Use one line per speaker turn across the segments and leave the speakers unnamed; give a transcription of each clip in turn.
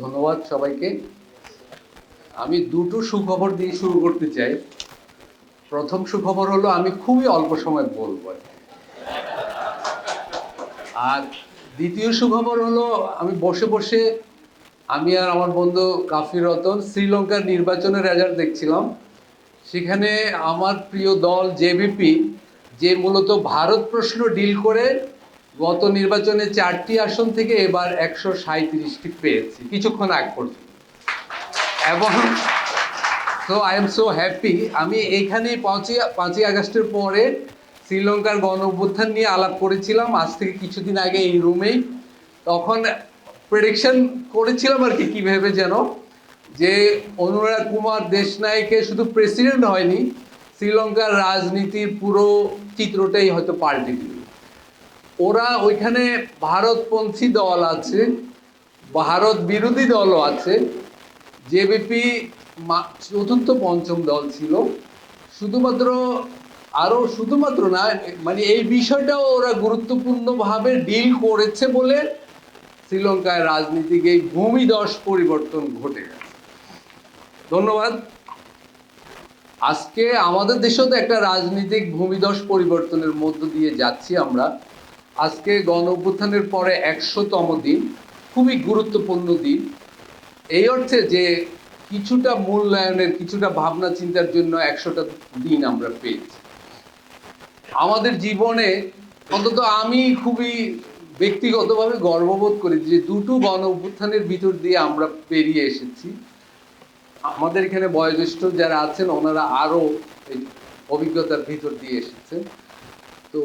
ধন্যবাদ সবাইকে। আমি দুটো সুখবর দিয়ে শুরু করতে চাই। প্রথম সুখবর হলো, আমি খুবই অল্প সময় বলব আর দ্বিতীয় সুখবর হলো, আমি বসে বসে আমি আর আমার বন্ধু কাফি রতন শ্রীলঙ্কার নির্বাচনের রেজাল্ট দেখছিলাম। সেখানে আমার প্রিয় দল জেভিপি, যে মূলত ভারত প্রশ্ন ডিল করে গত নির্বাচনে চারটি আসন থেকে এবার একশো সাঁত্রিশটি পেয়েছি। কিছুক্ষণ আগ পর্যন্ত। এবং so I am so happy আমি এইখানে পাঁচই পাঁচই আগস্টের পরে শ্রীলঙ্কার গণ অভ্যুত্থান নিয়ে আলাপ করেছিলাম। আজ থেকে কিছুদিন আগে এই রুমেই। তখন প্রেডিকশন করেছিলাম আর কি, কী ভেবে যেন যে অনুরাগ কুমার দেশনায়কে শুধু প্রেসিডেন্ট হয়নি, শ্রীলঙ্কার রাজনীতির পুরো চিত্রটাই হয়তো পাল্টে দিল ওরা ওইখানে ভারতপন্থী দল আছে, ভারত বিরোধী দলও আছে। জেবিপি চতুর্থ পঞ্চম দল ছিল। শুধুমাত্র, আরও শুধুমাত্র না মানে এই বিষয়টাও ওরা গুরুত্বপূর্ণভাবে ডিল করেছে বলে শ্রীলঙ্কায় রাজনীতিক এই ভূমিদশ পরিবর্তন ঘটে গেছে। ধন্যবাদ। আজকে আমাদের দেশেও তো একটা রাজনৈতিক ভূমিদশ পরিবর্তনের মধ্য দিয়ে যাচ্ছি আমরা। আজকে গণ অভ্যুত্থানের পরে একশোতম দিন, খুবই গুরুত্বপূর্ণ দিন। এই অর্থে যে কিছুটা মূল্যায়নের, কিছুটা ভাবনা চিন্তার জন্য একশোটা দিন আমরা পেয়েছি। আমাদের জীবনে অন্তত আমি খুবই ব্যক্তিগতভাবে গর্ববোধ করি যে দুটো গণ অভ্যুত্থানের ভিতর দিয়ে আমরা পেরিয়ে এসেছি। আমাদের এখানে বয়োজ্যেষ্ঠ যারা আছেন, ওনারা আরও অভিজ্ঞতার ভিতর দিয়ে এসেছেন। তো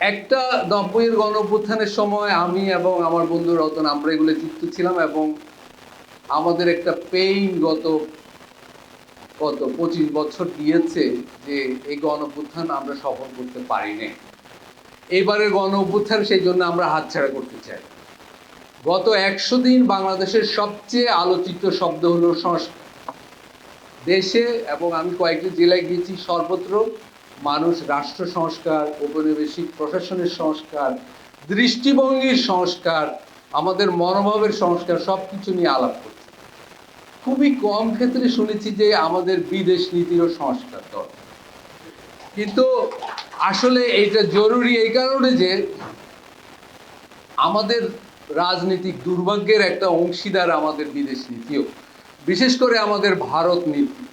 একটা নব্বইয়ের গণ অভ্যুত্থানের সময় আমি এবং আমার বন্ধু রতন, আমরা এগুলো যুক্ত ছিলাম এবং আমাদের একটা পেইন গত কত পঁচিশ বছর দিয়েছে যে এই গণ অভ্যুত্থান আমরা সফল করতে পারিনি এবারের গণ অভ্যুত্থান সেই জন্য আমরা হাতছাড়া করতে চাই। গত একশো দিন বাংলাদেশের সবচেয়ে আলোচিত শব্দ হলো সংস্কার দেশে এবং আমি কয়েকটি জেলায় গিয়েছি সর্বত্র মানুষ, রাষ্ট্র সংস্কার, ঔপনিবেশিক প্রশাসনের সংস্কার, দৃষ্টিভঙ্গির সংস্কার, আমাদের মনোভাবের সংস্কার সব কিছু নিয়ে আলাপ করছে। খুবই কম ক্ষেত্রে শুনেছি যে আমাদের বিদেশ নীতিরও সংস্কার দরকার। কিন্তু আসলে এটা জরুরি এই কারণে যে আমাদের রাজনৈতিক দুর্ভাগ্যের একটা অংশীদার আমাদের বিদেশ নীতিও, বিশেষ করে আমাদের ভারত নীতি।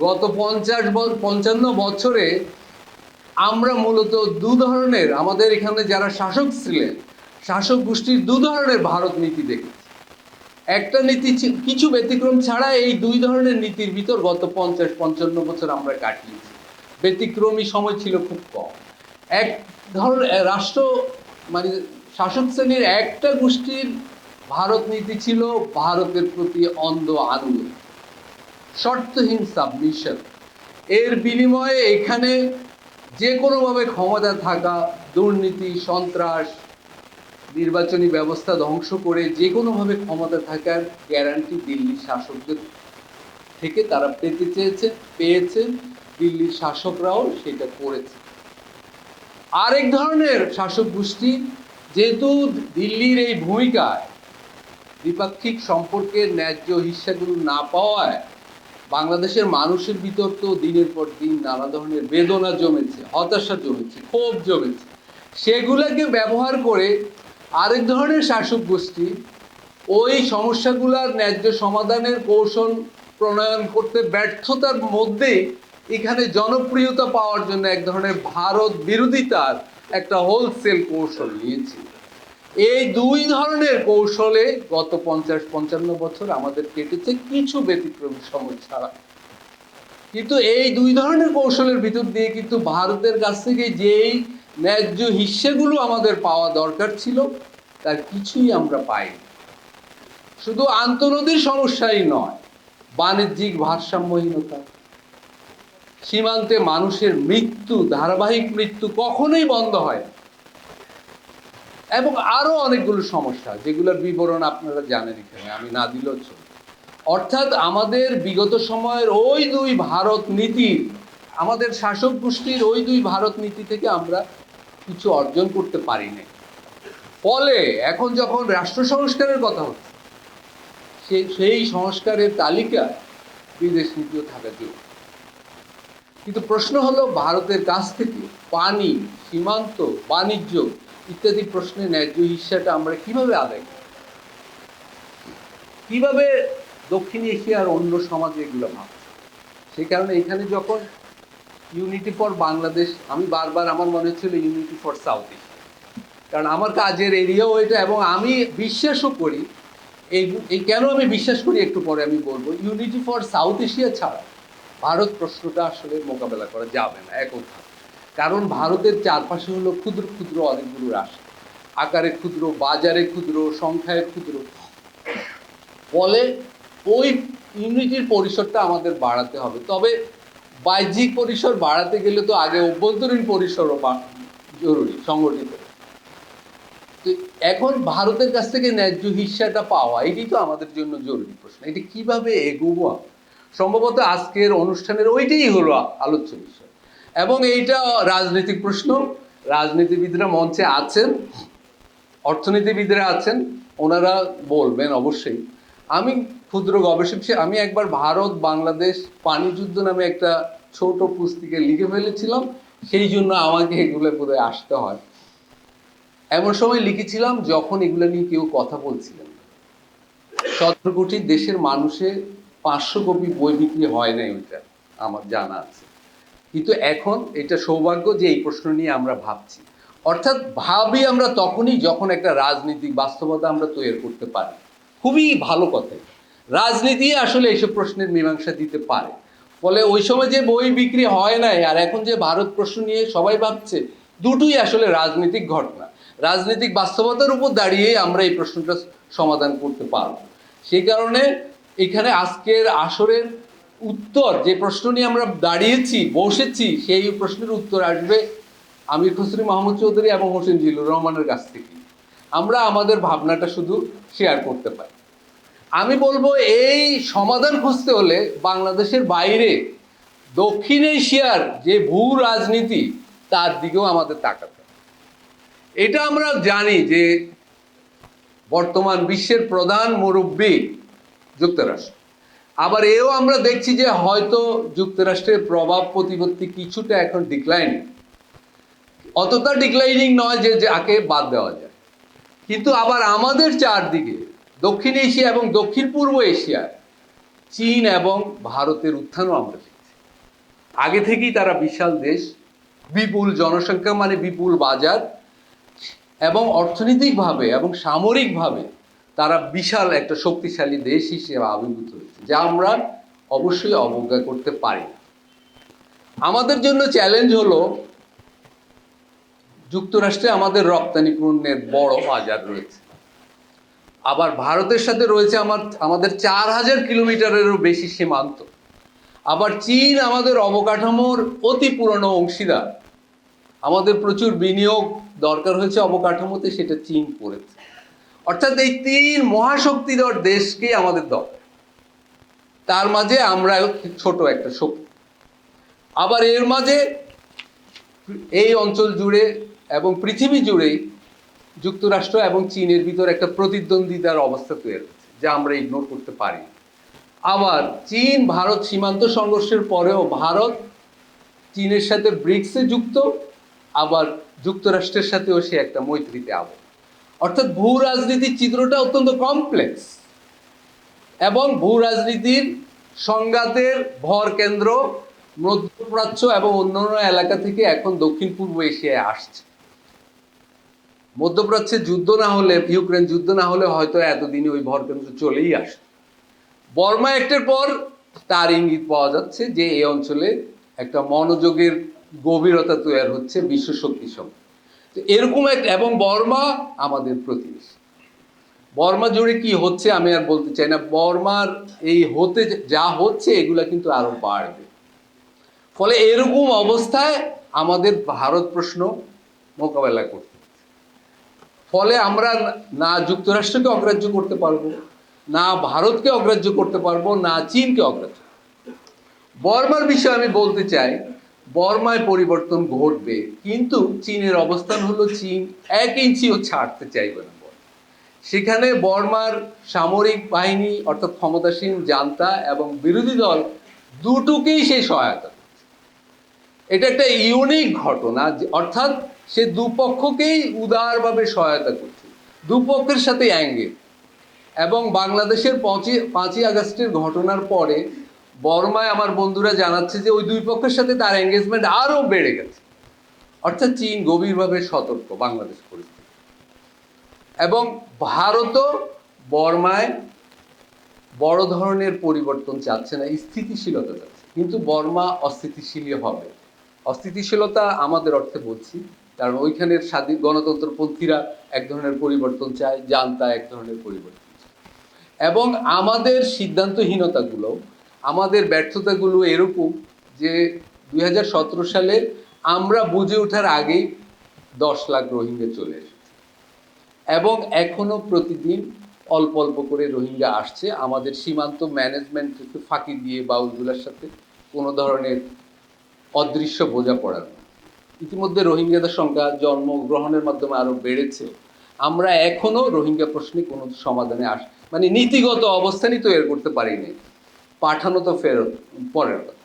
গত পঞ্চাশ পঞ্চান্ন বছরে আমরা মূলত দু ধরনের, আমাদের এখানে যারা শাসক ছিলেন, শাসক গোষ্ঠীর দু ধরনের ভারত নীতি দেখেছি। একটা নীতি কিছু ব্যতিক্রম ছাড়া এই দুই ধরনের নীতির ভিতর গত পঞ্চাশ, পঞ্চান্ন বছর আমরা কাটিয়েছি। ব্যতিক্রমী সময় ছিল খুব কম। এক ধরনের রাষ্ট্র মানে শাসক শ্রেণির একটা গোষ্ঠীর ভারত নীতি ছিল ভারতের প্রতি অন্ধ আনুগত্য শর্তহীন সাবমিশন। এর বিনিময়ে এখানে যে কোনোভাবে ক্ষমতা থাকা, দুর্নীতি, সন্ত্রাস, নির্বাচনী ব্যবস্থা ধ্বংস করে যে কোনোভাবে ক্ষমতা থাকার গ্যারান্টি দিল্লির শাসকদের থেকে তারা পেতে চেয়েছে পেয়েছেন দিল্লির শাসকরাও সেটা করেছে। আরেক ধরনের শাসক গোষ্ঠী, যেহেতু দিল্লির এই ভূমিকায় দ্বিপাক্ষিক সম্পর্কের ন্যায্য হিস্সাগুলো না পাওয়ায় বাংলাদেশের মানুষের ভিতর তো দিনের পর দিন নানা ধরনের বেদনা জমেছে, হতাশা জমেছে, ক্ষোভ জমেছে। সেগুলোকে ব্যবহার করে আরেক ধরনের শাসক গোষ্ঠী ওই সমস্যাগুলোর ন্যায্য সমাধানের কৌশল প্রণয়ন করতে ব্যর্থতার মধ্যে এখানে জনপ্রিয়তা পাওয়ার জন্য এক ধরনের ভারত বিরোধিতার একটা হোলসেল কৌশল নিয়েছিল এই দুই ধরনের কৌশলে গত পঞ্চাশ, পঞ্চান্ন বছর আমাদের কেটেছে কিছু ব্যতিক্রমী সময় ছাড়া কিন্তু এই দুই ধরনের কৌশলের ভিতর দিয়ে কিন্তু ভারতের কাছ থেকে যেই ন্যায্য হিস্সেগুলো আমাদের পাওয়া দরকার ছিল, তার কিছুই আমরা পাইনি। শুধু আন্তনদীর সমস্যাই নয়, বাণিজ্যিক ভারসাম্যহীনতা, সীমান্তে মানুষের মৃত্যু, ধারাবাহিক মৃত্যু কখনোই বন্ধ হয় না। এবং আরও অনেকগুলো সমস্যা, যেগুলোর বিবরণ আপনারা জানেন এখানে, আমি না দিলেও চলবে। অর্থাৎ আমাদের বিগত সময়ের ওই দুই ভারত নীতির আমাদের শাসক গোষ্ঠীর ওই দুই ভারত নীতি থেকে আমরা কিছু অর্জন করতে পারি নাই। ফলে এখন যখন রাষ্ট্র সংস্কারের কথা হচ্ছে সেই সেই সংস্কারের তালিকায় বিদেশ নীতিও থাকা জরুরি। কিন্তু প্রশ্ন হলো, ভারতের কাছ থেকে পানি, সীমান্ত, বাণিজ্য ইত্যাদি প্রশ্নে ন্যায্য হিস্সাটা আমরা কীভাবে আদায় করি কীভাবে দক্ষিণ এশিয়ার অন্য সমাজে এগুলো ভাবছে সেই কারণে এখানে যখন ইউনিটি ফর বাংলাদেশ, আমি বারবার আমার মনে হচ্ছিল ইউনিটি ফর সাউথ এশিয়া। কারণ আমার কাজের এরিয়াও এটা এবং আমি বিশ্বাসও করি, এই এই কেন আমি বিশ্বাস করি একটু পরে আমি বলব ইউনিটি ফর সাউথ এশিয়া ছাড়া ভারত প্রশ্নটা আসলে মোকাবেলা করা যাবে না, এক কথা কারণ ভারতের চারপাশে হলো ক্ষুদ্র ক্ষুদ্র অনেকগুলো রাষ্ট্র আকারে ক্ষুদ্র, বাজারে ক্ষুদ্র, সংখ্যায় ক্ষুদ্র। ফলে ওই ইউনিটির পরিসরটা আমাদের বাড়াতে হবে। তবে বাহ্যিক পরিসর বাড়াতে গেলে তো আগে অভ্যন্তরীণ পরিসরও জরুরি, সংগঠিত। তো এখন ভারতের কাছ থেকে ন্যায্য হিস্সাটা পাওয়া, এটি তো আমাদের জন্য জরুরি প্রশ্ন। এটি কীভাবে এগোবো সম্ভবত আজকের অনুষ্ঠানের ওইটাই হলো আলোচ্য বিষয়। এবং এইটা রাজনৈতিক প্রশ্ন। রাজনীতিবিদরা মঞ্চে আছেন, অর্থনীতিবিদরা আছেন, ওনারা বলবেন অবশ্যই। আমি ক্ষুদ্র গবেষক আমি একবার ভারত বাংলাদেশ পানি যুদ্ধ নামে একটা ছোট পুস্তিকে লিখে ফেলেছিলাম, সেই জন্য আমাকে এগুলো বোধহয় আসতে হয়। এমন সময় লিখেছিলাম, যখন এগুলো নিয়ে কেউ কথা বলছিলেন সতেরো কোটি দেশের মানুষের পাঁচশো কপি বই বিক্রি হয় নাই, ওইটা আমার জানা আছে। কিন্তু এখন এটা সৌভাগ্য যে এই প্রশ্ন নিয়ে আমরা ভাবছি। অর্থাৎ ভাবি আমরা তখনই যখন একটা রাজনৈতিক বাস্তবতা আমরা তৈরি করতে পারি। খুবই ভালো কথা। রাজনীতি আসলে এইসব প্রশ্নের মীমাংসা দিতে পারে। ফলে ওই সময় যে বই বিক্রি হয় নাই আর এখন যে ভারত প্রশ্ন নিয়ে সবাই ভাবছে, দুটোই আসলে রাজনৈতিক ঘটনা। রাজনৈতিক বাস্তবতার উপর দাঁড়িয়ে আমরা এই প্রশ্নটা সমাধান করতে পারব। সেই কারণে এখানে আজকের আসরের উত্তর, যে প্রশ্ন নিয়ে আমরা দাঁড়িয়েছি, বসেছি, সেই প্রশ্নের উত্তর আসবে আমির খসরু মাহমুদ চৌধুরী এবং হোসেন জিল্লুর রহমানের কাছ থেকে। আমরা আমাদের ভাবনাটা শুধু শেয়ার করতে পারি। আমি বলব, এই সমাধান খুঁজতে হলে বাংলাদেশের বাইরে দক্ষিণ এশিয়ার যে ভূ রাজনীতি, তার দিকেও আমাদের তাকাতে এটা আমরা জানি যে বর্তমান বিশ্বের প্রধান মুরব্বী যুক্তরাষ্ট্র। আবার এও আমরা দেখছি যে হয়তো যুক্তরাষ্ট্রের প্রভাব প্রতিপত্তি কিছুটা এখন ডিক্লাইন অতটা ডিক্লাইনিং নয় যে যাকে বাদ দেওয়া যায়। কিন্তু আবার আমাদের চারদিকে, দক্ষিণ এশিয়া এবং দক্ষিণ পূর্ব এশিয়ায় চীন এবং ভারতের উত্থানও আমরা দেখছি। আগে থেকেই তারা বিশাল দেশ, বিপুল জনসংখ্যা মানে বিপুল বাজার, এবং অর্থনৈতিকভাবে এবং সামরিকভাবে তারা বিশাল একটা শক্তিশালী দেশ হিসেবে আবির্ভূত হয়েছে, যা আমরা অবশ্যই অবজ্ঞা করতে পারি আমাদের জন্য চ্যালেঞ্জ হলো যুক্তরাষ্ট্রে আমাদের রপ্তানি পণ্যের বড় বাজার রয়েছে। আবার ভারতের সাথে রয়েছে আমার, আমাদের চার হাজার কিলোমিটারেরও বেশি সীমান্ত। আবার চীন আমাদের অবকাঠামোর অতি পুরনো অংশীদার। আমাদের প্রচুর বিনিয়োগ দরকার হয়েছে অবকাঠামোতে, সেটা চীন করেছে। অর্থাৎ এই তিন মহাশক্তিধর দেশকেই আমাদের দরকার তার মাঝে আমরা ছোট একটা শক্তি। আবার এর মাঝে এই অঞ্চল জুড়ে এবং পৃথিবী জুড়েই যুক্তরাষ্ট্র এবং চীনের ভিতর একটা প্রতিদ্বন্দ্বিতার অবস্থা তৈরি হচ্ছে, যা আমরা ইগনোর করতে পারি। আবার চীন, ভারত সীমান্ত সংঘর্ষের পরেও ভারত চীনের সাথে ব্রিক্সে যুক্ত, আবার যুক্তরাষ্ট্রের সাথেও সে একটা মৈত্রীতে আবদ্ধ। অর্থাৎ ভূ রাজনীতির চিত্রটা অত্যন্ত কমপ্লেক্স এবং ভূ রাজনীতির সংঘাতের ভর কেন্দ্র মধ্যপ্রাচ্য এবং অন্যান্য এলাকা থেকে এখন দক্ষিণ পূর্ব এশিয়ায় আসছে। মধ্যপ্রাচ্যে যুদ্ধ না হলে, ইউক্রেন যুদ্ধ না হলে হয়তো এতদিনে ওই ভর কেন্দ্র চলেই আসত। বর্মা একটার পর তার ইঙ্গিত পাওয়া যাচ্ছে যে, এই অঞ্চলে একটা মনোযোগের গভীরতা তৈরি হচ্ছে, বিশ্ব শক্তি সঙ্গে। এরকম এক, এবং বর্মা আমাদের প্রতিবেশী। বর্মা জুড়ে কি হচ্ছে আমি আর বলতে চাই না। বর্মার এই হতে যা হচ্ছে, এগুলা কিন্তু আরও বাড়বে। ফলে এরকম অবস্থায় আমাদের ভারত প্রশ্ন মোকাবেলা করতে ফলে আমরা না যুক্তরাষ্ট্রকে অগ্রাহ্য করতে পারব, না ভারতকে অগ্রাহ্য করতে পারব, না চীনকে অগ্রাহ্য বর্মার বিষয়ে আমি বলতে চাই বর্মায় পরিবর্তন ঘটবে, কিন্তু চীনের অবস্থান হলো চীন এক ইঞ্চিও ছাড়তে চাইবে না সেখানে বর্মার সামরিক বাহিনী অর্থাৎ ক্ষমতাসীন জান্তা এবং বিরোধী দল দুটোকেই সে সহায়তা। এটা একটা ইউনিক ঘটনা অর্থাৎ সে দুপক্ষকেই উদারভাবে সহায়তা করছে। দুপক্ষের সাথে অ্যাঙ্গেল। এবং বাংলাদেশের পাঁচই পাঁচই আগস্টের ঘটনার পরে বর্মায় আমার বন্ধুরা জানাচ্ছে যে ওই দুই পক্ষের সাথে তার এঙ্গেজমেন্ট আরও বেড়ে গেছে। অর্থাৎ চীন গভীরভাবে সতর্ক বাংলাদেশ পরিস্থিতি। এবং ভারতও বর্মায় বড় ধরনের পরিবর্তন চাচ্ছে না, স্থিতিশীলতা চাচ্ছে। কিন্তু বর্মা অস্থিতিশীলই হবে। অস্থিতিশীলতা আমাদের অর্থে বলছি, কারণ ওইখানের স্বাধীন গণতন্ত্রপন্থীরা এক ধরনের পরিবর্তন চায়, জানতা এক ধরনের পরিবর্তন এবং আমাদের সিদ্ধান্তহীনতাগুলো আমাদের ব্যর্থতাগুলো এরকম যে দুই হাজার সতেরো সালে আমরা বুঝে ওঠার আগেই দশ লাখ রোহিঙ্গা চলে এসেছে। এবং এখনও প্রতিদিন অল্প অল্প করে রোহিঙ্গা আসছে। আমাদের সীমান্ত ম্যানেজমেন্টকে ফাঁকি দিয়ে বা ওইগুলোর সাথে কোনো ধরনের অদৃশ্য বোঝা পড়ার ইতিমধ্যে রোহিঙ্গাদের সংখ্যা জন্মগ্রহণের মাধ্যমে আরও বেড়েছে। আমরা এখনও রোহিঙ্গা প্রশ্নে কোনো সমাধানে আস মানে নীতিগত অবস্থানই তৈরি করতে পারিনি পাঠানো তো ফেরত পরের কথা।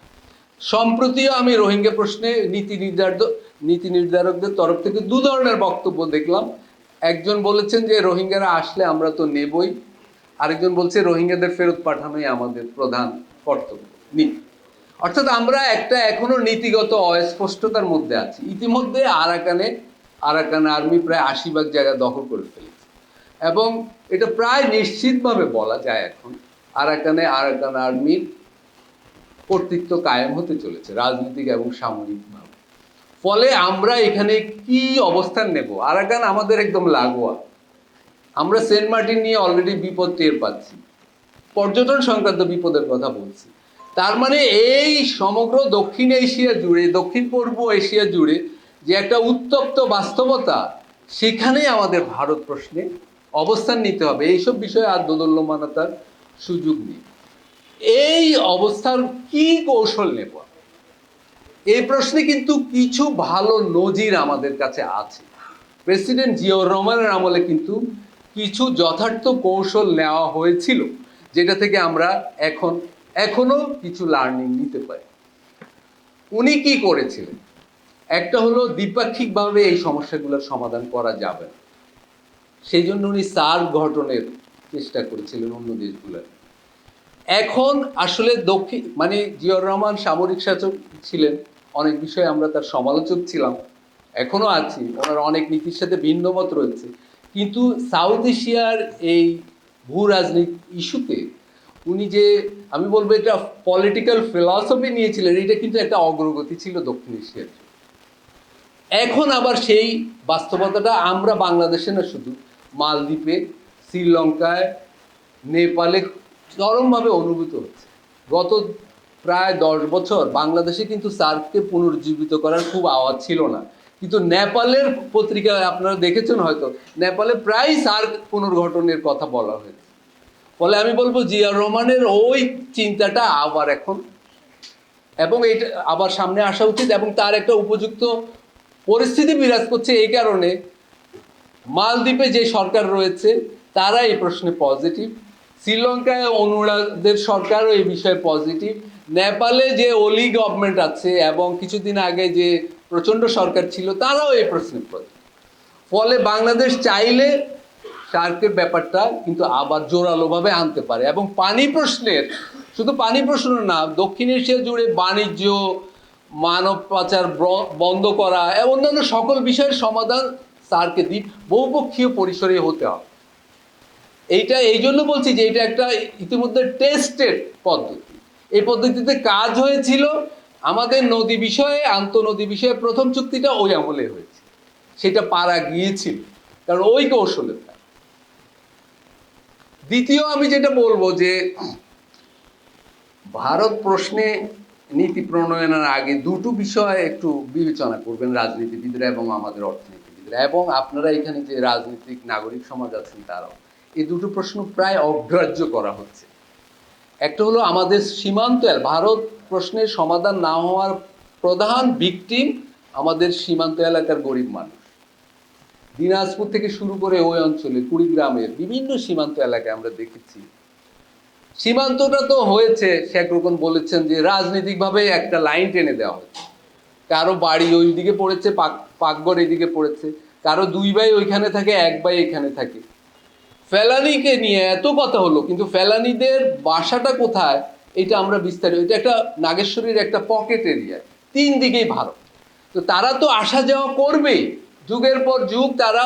সম্প্রতিও আমি রোহিঙ্গা প্রশ্নে নীতি নির্ধারক নীতি নির্ধারকদের তরফ থেকে দু ধরনের বক্তব্য দেখলাম। একজন বলেছেন যে রোহিঙ্গারা আসলে আমরা তো নেবই। আরেকজন বলছে রোহিঙ্গাদের ফেরত পাঠানোই আমাদের প্রধান কর্তব্য, নীতি। অর্থাৎ আমরা একটা এখনও নীতিগত অস্পষ্টতার মধ্যে আছি। ইতিমধ্যে আরাকানে, আরাকান আর্মি প্রায় আশি ভাগ জায়গা দখল করে ফেলেছে। এবং এটা প্রায় নিশ্চিতভাবে বলা যায় এখন আরাকানে আরাকান আর্মির কর্তৃত্ব কায়েম হতে চলেছে, রাজনৈতিক এবং সামরিকভাবে ফলে আমরা এখানে কি অবস্থান নেব? আরাকান আমাদের একদম লাগোয়া। আমরা সেন্ট মার্টিন নিয়ে অলরেডি বিপদ টের পাচ্ছি। পর্যটন সংক্রান্ত বিপদের কথা বলছি। তার মানে এই সমগ্র দক্ষিণ এশিয়া জুড়ে, দক্ষিণ পূর্ব এশিয়া জুড়ে যে একটা উত্তপ্ত বাস্তবতা, সেখানেই আমাদের ভারত প্রশ্নে অবস্থান নিতে হবে। এইসব বিষয়ে আর দোদল্যমানতার সুযোগ নেই। এই অবস্থার কি কৌশল নেব? এই প্রশ্নে কিন্তু কিছু ভালো নজির আমাদের কাছে আছে। প্রেসিডেন্ট জিয়াউর রহমানের আমলে কিন্তু কিছু যথার্থ কৌশল নেওয়া হয়েছিল, যেটা থেকে আমরা এখন, এখনও কিছু লার্নিং নিতে পারি। উনি কি করেছিলেন? একটা হলো দ্বিপাক্ষিকভাবে এই সমস্যাগুলোর সমাধান করা যাবে না। সেই জন্য উনি সার গঠনের চেষ্টা করেছিলেন অন্য দেশগুলোর। এখন আসলে দক্ষিণ মানে জিয়াউর রহমান সামরিক শাসক ছিলেন, অনেক বিষয়ে আমরা তার সমালোচক ছিলাম, এখনও আছি, ওনার অনেক নীতির সাথে ভিন্ন মত রয়েছে। কিন্তু সাউথ এশিয়ার এই ভূ রাজনীতি ইস্যুতে উনি যে, আমি বলব এটা পলিটিক্যাল ফিলসফি নিয়েছিলেন, এটা কিন্তু একটা অগ্রগতি ছিল দক্ষিণ এশিয়ার। এখন আবার সেই বাস্তবতাটা আমরা বাংলাদেশে না শুধু মালদ্বীপে শ্রীলঙ্কায় নেপালে চরমভাবে অনুভূত হচ্ছে। গত প্রায় দশ বছর বাংলাদেশে কিন্তু সার্ককে পুনর্জীবিত করার খুব আওয়াজ ছিল না। কিন্তু নেপালের পত্রিকায় আপনারা দেখেছেন হয়তো, নেপালে প্রায় সার্ক পুনর্গঠনের কথা বলা হয়েছে। ফলে আমি বলব জিয়া রহমানের ওই চিন্তাটা আবার এখন, এবং এটা আবার সামনে আসা উচিত, এবং তার একটা উপযুক্ত পরিস্থিতি বিরাজ করছে এই কারণে। মালদ্বীপে যে সরকার রয়েছে তারা এই প্রশ্নে পজিটিভ শ্রীলঙ্কায় অনুরাগদের সরকারও এই বিষয়ে পজিটিভ নেপালে যে অলি গভর্নমেন্ট আছে এবং কিছুদিন আগে যে প্রচণ্ড সরকার ছিল, তারাও এই প্রশ্নে পজিটিভ ফলে বাংলাদেশ চাইলে সার্কের ব্যাপারটা কিন্তু আবার জোরালোভাবে আনতে পারে এবং পানি প্রশ্নের, শুধু পানি প্রশ্ন না, দক্ষিণ এশিয়া জুড়ে বাণিজ্য, মানব পাচার বন্ধ করা এবং অন্যান্য সকল বিষয়ের সমাধান স্যারকে দ্বীপ বহুপক্ষীয় পরিসরে হতে হবে। এইটা, এই জন্য বলছি যে এটা একটা ইতিমধ্যে টেস্টেড পদ্ধতি। এই পদ্ধতিতে কাজ হয়েছিল, আমাদের নদী বিষয়ে, আন্তঃনদী বিষয়ে প্রথম চুক্তিটা ওই আমলে হয়েছে। সেটা পারা গিয়েছিল, কারণ ওই কৌশলের। দ্বিতীয় আমি যেটা বলব যে, ভারত প্রশ্নে নীতি প্রণয়নের আগে দুটো বিষয় একটু বিবেচনা করবেন, রাজনীতিবিদরা এবং আমাদের অর্থনীতিবিদরা। এবং আপনারা এখানে যে রাজনৈতিক নাগরিক সমাজ আছেন, তারাও। এই দুটো প্রশ্ন প্রায় অগ্রাহ্য করা হচ্ছে। একটা হলো আমাদের সীমান্ত ভারত প্রশ্নের সমাধান না হওয়ার প্রধান ভিকটিম আমাদের সীমান্ত এলাকার গরিব মানুষ। দিনাজপুর থেকে শুরু করে ওই অঞ্চলে, কুড়িগ্রামের বিভিন্ন সীমান্ত এলাকায় আমরা দেখেছি। সীমান্তটা তো হয়েছে, শেখ রোকন বলেছেন যে রাজনৈতিকভাবে একটা লাইন টেনে দেওয়া হয়েছে। কারও বাড়ি ওই দিকে পড়েছে, পাক, পাকঘর এদিকে পড়েছে। কারও দুই ভাই ওইখানে থাকে, এক ভাই এখানে থাকে। ফেলানিকে নিয়ে এত কথা হলো, কিন্তু ফেলানিদের বাসাটা কোথায়? এটা আমরা বিস্তারিত, এটা একটা নাগেশ্বরীর একটা পকেট এরিয়া, তিন দিকেই ভারত। তো তারা তো আসা যাওয়া করবেই, যুগের পর যুগ তারা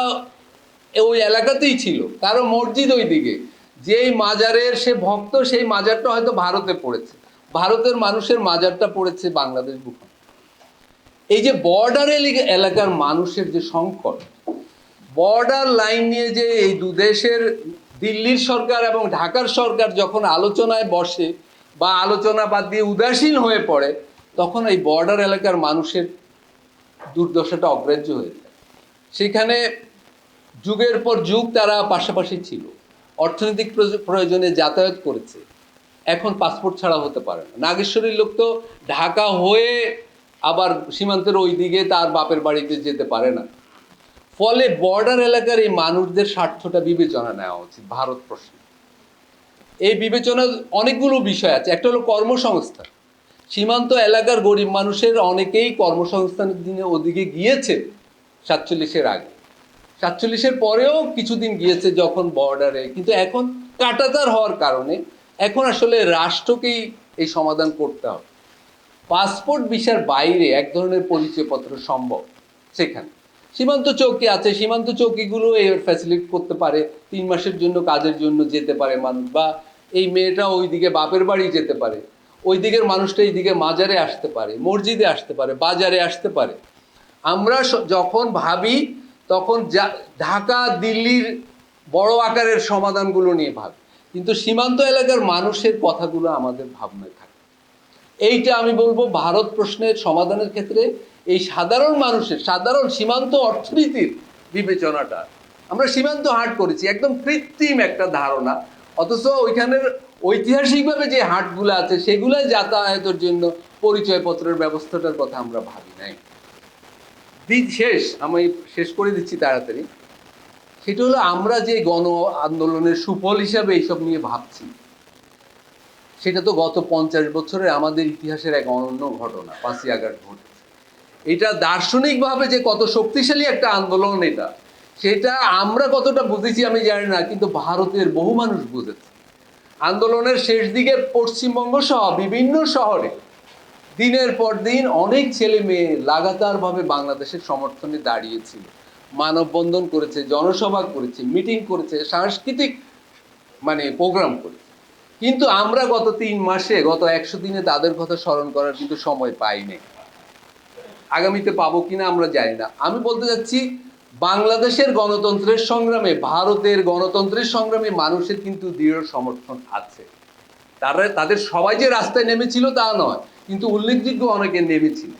ওই এলাকাতেই ছিল, কারও মসজিদ ওই দিকে। যেই মাজারের সে ভক্ত, সেই মাজারটা হয়তো ভারতে পড়েছে, ভারতের মানুষের মাজারটা পড়েছে বাংলাদেশ ভূখণ্ড। এই যে বর্ডার এলাকার মানুষের যে সংকট বর্ডার লাইন নিয়ে যে এই দু দেশের দিল্লির সরকার এবং ঢাকার সরকার যখন আলোচনায় বসে বা আলোচনা বাদ দিয়ে উদাসীন হয়ে পড়ে, তখন এই বর্ডার এলাকার মানুষের দুর্দশাটা অগ্রাহ্য হয়ে যায়। সেখানে যুগের পর যুগ তারা পাশাপাশি ছিল। অর্থনৈতিক প্রয়োজ- প্রয়োজনে যাতায়াত করেছে। এখন পাসপোর্ট ছাড়া হতে পারে না। নাগেশ্বরীর লোক তো ঢাকা হয়ে আবার সীমান্তের ওই দিকে তার বাপের বাড়িতে যেতে পারে না। ফলে বর্ডার এলাকার এই মানুষদের স্বার্থটা বিবেচনা নেওয়া উচিত, ভারত প্রশ্নে। এই বিবেচনা অনেকগুলো বিষয় আছে। একটা হলো কর্মসংস্থান। সীমান্ত এলাকার গরিব মানুষের অনেকেই কর্মসংস্থানের দিনে ওদিকে গিয়েছে সাতচল্লিশের আগে। সাতচল্লিশের পরেও কিছুদিন গিয়েছে যখন বর্ডারে কিন্তু এখন কাটাতার হওয়ার কারণে এখন আসলে রাষ্ট্রকেই এই সমাধান করতে হবে। পাসপোর্ট ভিসার বাইরে এক ধরনের পরিচয়পত্র সম্ভব সেখানে। সীমান্ত চৌকি আছে, সীমান্ত চৌকিগুলো এই ফ্যাসিলিট করতে পারে, তিন মাসের জন্য, কাজের জন্য যেতে পারে মানুষ, বা এই মেয়েটা ওইদিকে বাপের বাড়ি যেতে পারে ওই দিকের মানুষটা এইদিকে মাজারে আসতে পারে, মসজিদে আসতে পারে, বাজারে আসতে পারে। আমরা যখন ভাবি, তখন যা, ঢাকা, দিল্লির বড় আকারের সমাধানগুলো নিয়ে ভাবি। কিন্তু সীমান্ত এলাকার মানুষের কথাগুলো আমাদের ভাবনায় থাকে। এইটা আমি বলব, ভারত প্রশ্নের সমাধানের ক্ষেত্রে এই সাধারণ মানুষের, সাধারণ সীমান্ত অর্থনীতির বিবেচনাটা আমরা সীমান্ত হাট করেছি, একদম কৃত্রিম একটা ধারণা। অথচ ওইখানের ঐতিহাসিকভাবে যে হাটগুলো আছে, সেগুলো যাতায়াতের জন্য পরিচয়পত্রের ব্যবস্থাটার কথা আমরা ভাবি নাই। দিন শেষ, আমি শেষ করে দিচ্ছি তাড়াতাড়ি। সেটা হলো আমরা যে গণ আন্দোলনের সুফল হিসাবে এইসব নিয়ে ভাবছি, সেটা তো গত পঞ্চাশ বছরে আমাদের ইতিহাসের এক অনন্য ঘটনা, পাঁচই আগস্ট ঘটেছে এটা দার্শনিকভাবে যে কত শক্তিশালী একটা আন্দোলন এটা, সেটা আমরা কতটা বুঝেছি আমি জানি না, কিন্তু ভারতের বহু মানুষ বুঝেছে। আন্দোলনের শেষ দিকে পশ্চিমবঙ্গ সহ বিভিন্ন শহরে দিনের পর দিন অনেক ছেলে মেয়ে লাগাতারভাবে বাংলাদেশের সমর্থনে দাঁড়িয়েছিল। মানববন্ধন করেছে, জনসভা করেছে, মিটিং করেছে, সাংস্কৃতিক মানে প্রোগ্রাম করেছে। কিন্তু আমরা গত তিন মাসে, গত একশো দিনে তাদের কথা স্মরণ করার কিন্তু সময় পাইনি। আগামীতে পাবো কিনা আমরা জানি না। আমি বলতে যাচ্ছি বাংলাদেশের গণতন্ত্রের সংগ্রামে, ভারতের গণতন্ত্রের সংগ্রামে মানুষের কিন্তু দৃঢ় সমর্থন আছে। তারা, তাদের সবাই যে রাস্তায় নেমেছিল তা নয়, কিন্তু উল্লেখযোগ্য অনেকে নেমেছিল।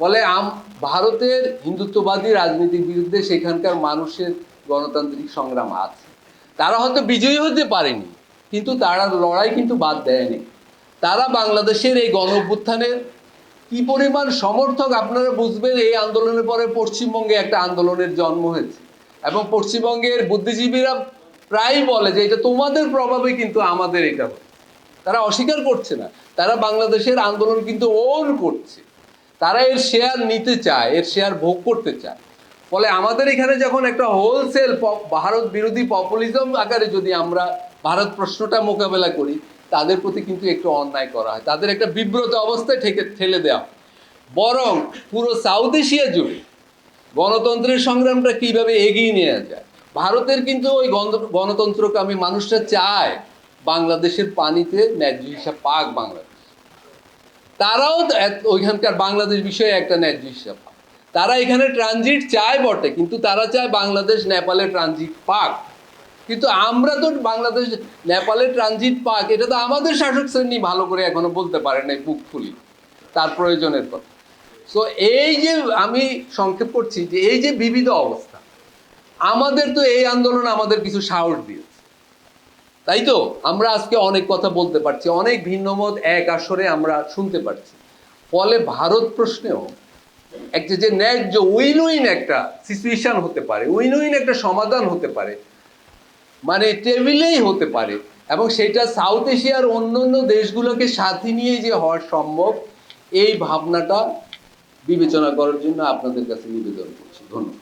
ফলে আম, ভারতের হিন্দুত্ববাদী রাজনীতির বিরুদ্ধে সেখানকার মানুষের গণতান্ত্রিক সংগ্রাম আছে। তারা হয়তো বিজয়ী হতে পারেনি, কিন্তু তারা লড়াই কিন্তু বাদ দেয়নি। তারা বাংলাদেশের এই গণ কি পরিমাণ সমর্থক আপনারা বুঝবেন এই আন্দোলনের পরে পশ্চিমবঙ্গে একটা আন্দোলনের জন্ম হয়েছে। এবং পশ্চিমবঙ্গের বুদ্ধিজীবীরা প্রায় বলে যে এটা তোমাদের প্রভাবে কিন্তু আমাদের এটা তারা অস্বীকার করছে না। তারা বাংলাদেশের আন্দোলন কিন্তু ওন করছে। তারা এর শেয়ার নিতে চায়, এর শেয়ার ভোগ করতে চায়। ফলে আমাদের এখানে যখন একটা হোলসেল ভারত বিরোধী পপুলিজম আকারে যদি আমরা ভারত প্রশ্নটা মোকাবেলা করি তাদের প্রতি কিন্তু একটু অন্যায় করা হয় তাদের একটা বিব্রত অবস্থায় ঠেকে ঠেলে দেওয়া। বরং পুরো সাউথ এশিয়া জুড়ে গণতন্ত্রের সংগ্রামটা কীভাবে এগিয়ে নেওয়া যায় ভারতের কিন্তু ওই গণ- গণতন্ত্রকামী মানুষরা চায় বাংলাদেশের পানিতে ন্যায্য হিসাব পাক বাংলাদেশ তারাও ওইখানকার বাংলাদেশ বিষয়ে একটা ন্যায্য হিসাব পাক। তারা এখানে ট্রানজিট চায় বটে, কিন্তু তারা চায় বাংলাদেশ, নেপালে ট্রানজিট পাক কিন্তু আমরা তো বাংলাদেশ, নেপালে ট্রানজিট পাক এটা তো আমাদের শাসক শ্রেণি ভালো করে এখনও বলতে পারে নাই বুক খুলি তার প্রয়োজনের কথা। সো এই যে আমি সংক্ষেপ করছি যে এই যে বিবিধ অবস্থা, আমাদের তো এই আন্দোলন আমাদের কিছু সাহস দিয়েছে। তাই তো? আমরা আজকে অনেক কথা বলতে পারছি, অনেক ভিন্ন মত এক আসরে আমরা শুনতে পারছি। ফলে ভারত প্রশ্নেও একটা যে ন্যায্য উইন উইন একটা সিচুয়েশন হতে পারে উইন উইন একটা সমাধান হতে পারে মানে টেবিলেই হতে পারে। এবং সেটা সাউথ এশিয়ার অন্য অন্য দেশগুলোকে সাথে নিয়ে যে হওয়া সম্ভব, এই ভাবনাটা বিবেচনা করার জন্য আপনাদের কাছে নিবেদন করছি। ধন্যবাদ।